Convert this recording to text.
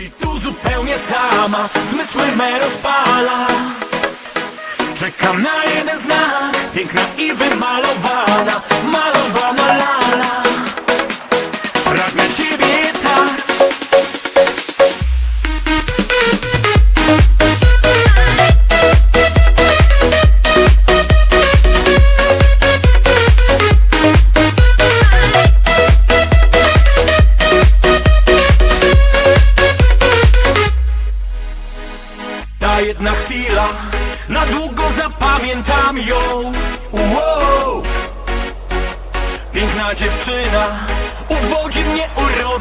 Stoi tu zupełnie sama, zmysły me rozpala. Czekam na jeden znak, piękna i wymalowana Jedna chwila, na długo zapamiętam ją. Wow. Piękna dziewczyna, uwodzi mnie urodą